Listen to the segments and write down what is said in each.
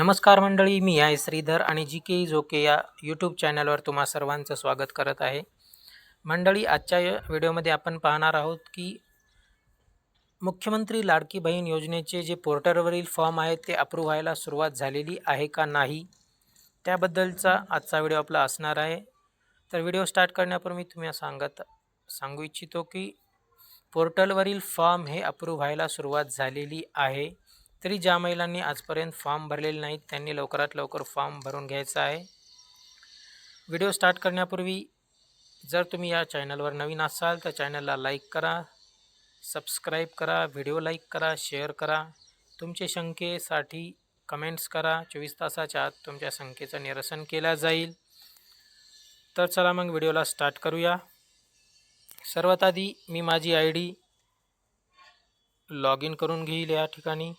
नमस्कार मंडळी मी आहे श्रीधर आणि जी के जोके या यूट्यूब चॅनलवर तुम्हा सर्वांचं स्वागत करत आहे. मंडळी आजच्या या व्हिडिओमध्ये आपण पाहणार आहोत की मुख्यमंत्री लाडकी बहीण योजनेचे जे पोर्टलवरील फॉर्म आहेत ते अप्रूव्ह व्हायला सुरुवात झालेली आहे का नाही त्याबद्दलचा आजचा व्हिडिओ आपला असणार आहे. तर व्हिडिओ स्टार्ट करण्यापूर्वी तुम्ही सांगत सांगू इच्छितो की पोर्टलवरील फॉर्म हे अप्रूव्ह व्हायला सुरुवात झालेली आहे. तरी ज्या महिलांनी आजपर्यंत फॉर्म भरलेले नाहीत त्यांनी लवकरात लवकर फॉर्म भरून घ्यायचा आहे. व्हिडिओ स्टार्ट करण्यापूर्वी जर तुम्ही या चॅनलवर नवीन असाल तर चॅनलला लाईक करा सबस्क्राईब करा व्हिडिओ लाईक करा शेअर करा. तुमच्या शंकेसाठी कमेंट्स करा. चोवीस तासाच्या आत तुमच्या शंकेचं निरसन केलं जाईल. तर चला मग व्हिडिओला स्टार्ट करूया. सर्वात आधी मी माझी आय डी लॉग इन करून घेईल या ठिकाणी.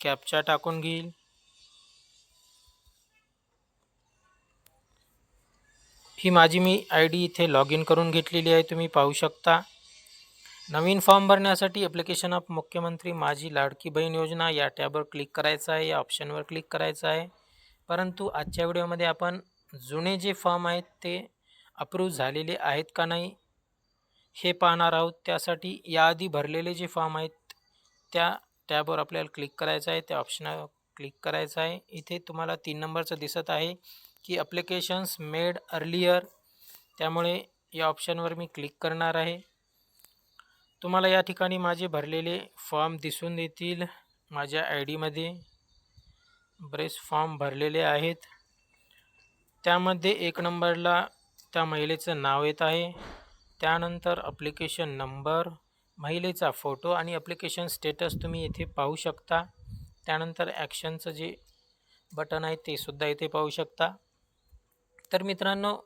कॅपचा टाकून घेईल. ही माझी मी आय डी इथे लॉग इन करून घेतलेली आहे तुम्ही पाहू शकता. नवीन फॉर्म भरण्यासाठी ॲप्लिकेशन ऑफ मुख्यमंत्री माझी लाडकी बहीण योजना या टॅबवर क्लिक करायचं आहे या ऑप्शनवर क्लिक करायचं आहे. परंतु आजच्या व्हिडिओमध्ये आपण जुने जे फॉर्म आहेत ते अप्रूव्ह झालेले आहेत का नाही हे पाहणार आहोत. त्यासाठी याआधी भरलेले जे फॉर्म आहेत त्या टॅबवर आपल्याला क्लिक करायचं आहे. त्या ऑप्शनवर क्लिक करायचं आहे. इथे तुम्हाला तीन नंबरचं दिसत आहे की अप्लिकेशन्स मेड अर्लियर त्यामुळे या ऑप्शनवर मी क्लिक करणार आहे. तुम्हाला या ठिकाणी माझे भरलेले फॉर्म दिसून येतील. माझ्या आय डीमध्ये बरेच फॉर्म भरलेले आहेत. त्यामध्ये एक नंबरला त्या महिलेचं नाव येत आहे. त्यानंतर अप्लिकेशन नंबर महिलेचा फोटो आणि ॲप्लिकेशन स्टेटस तुम्ही इथे पाहू शकता. त्यानंतर ॲक्शनचं जे बटन आहे ते सुद्धा इथे पाहू शकता. तर मित्रांनो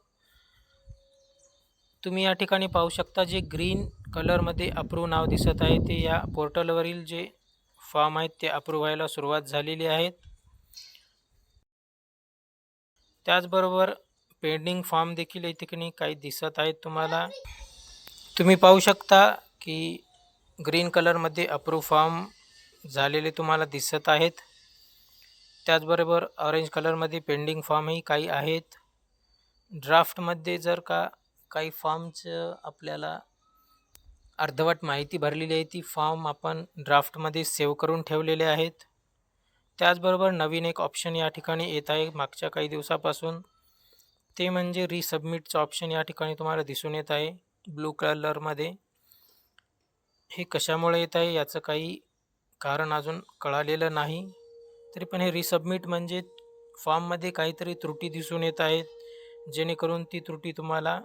तुम्ही या ठिकाणी पाहू शकता जे ग्रीन कलरमध्ये अप्रूव्ह नाव दिसत आहे. ते या पोर्टलवरील जे फॉर्म आहेत ते अप्रूव्ह व्हायला सुरुवात झालेली आहेत त्याचबरोबर पेंडिंग फॉर्म देखील या ठिकाणी काही दिसत आहेत तुम्हाला. तुम्ही पाहू शकता की ग्रीन कलरमध्ये अप्रूव्ह फॉर्म झालेले तुम्हाला दिसत आहेत. त्याचबरोबर ऑरेंज कलरमध्ये पेंडिंग फॉर्मही काही आहेत. ड्राफ्टमध्ये जर का काही फॉर्मचं आपल्याला अर्धवट माहिती भरलेली आहे ती फॉर्म आपण ड्राफ्टमध्ये सेव्ह करून ठेवलेले आहेत. त्याचबरोबर नवीन एक ऑप्शन या ठिकाणी येत आहे मागच्या काही दिवसापासून. ते म्हणजे रिसबमिटचं ऑप्शन या ठिकाणी तुम्हाला दिसून येत आहे ब्लू कलरमध्ये हे कशामुळे येत आहे याचं काही कारण अजून कळालेलं नाही. तरी पण हे रिसबमिट म्हणजे फॉर्ममध्ये काहीतरी त्रुटी दिसून येत आहेत. जेणेकरून ती त्रुटी तुम्हाला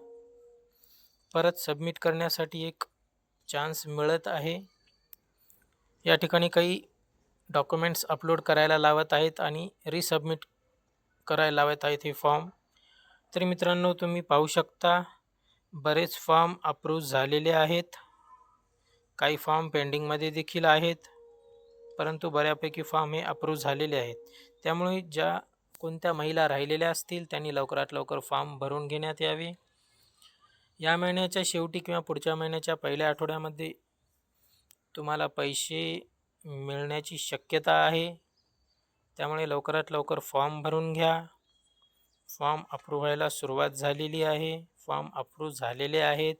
परत सबमिट करण्यासाठी एक चान्स मिळत आहे. या ठिकाणी काही डॉक्युमेंट्स अपलोड करायला लावत आहेत आणि रिसबमिट करायला लावत आहेत हे फॉर्म तरी मित्रांनो तुम्ही पाहू शकता बरेच फॉर्म अप्रूव्ह झालेले आहेत. काही फॉर्म पेंडिंगमध्ये देखील आहेत परंतु बऱ्यापैकी फॉर्म हे अप्रूव्ह झालेले आहेत. त्यामुळे ज्या कोणत्या महिला राहिलेल्या असतील त्यांनी लवकरात लवकर फॉर्म भरून घेण्यात यावे. या महिन्याच्या शेवटी किंवा पुढच्या महिन्याच्या पहिल्या आठवड्यामध्ये तुम्हाला पैसे मिळण्याची शक्यता आहे. त्यामुळे लवकरात लवकर फॉर्म भरून घ्या. फॉर्म अप्रूव्ह व्हायला सुरुवात झालेली आहे. फॉर्म अप्रूव्ह झालेले आहेत.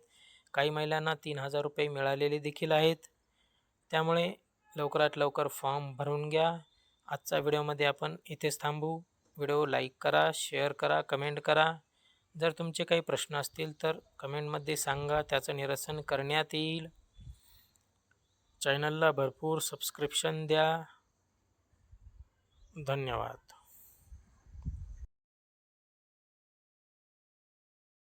काही महिलांना तीन हजार रुपये मिळालेले देखील आहेत. त्यामुळे लवकरात लवकर फॉर्म भरून घ्या. आजचा व्हिडिओमध्ये आपण इथेच थांबू. व्हिडिओ लाईक करा शेअर करा कमेंट करा. जर तुमचे काही प्रश्न असतील तर कमेंटमध्ये सांगा त्याचं निरसन करण्यात येईल. चॅनलला भरपूर सबस्क्रिप्शन द्या. धन्यवाद.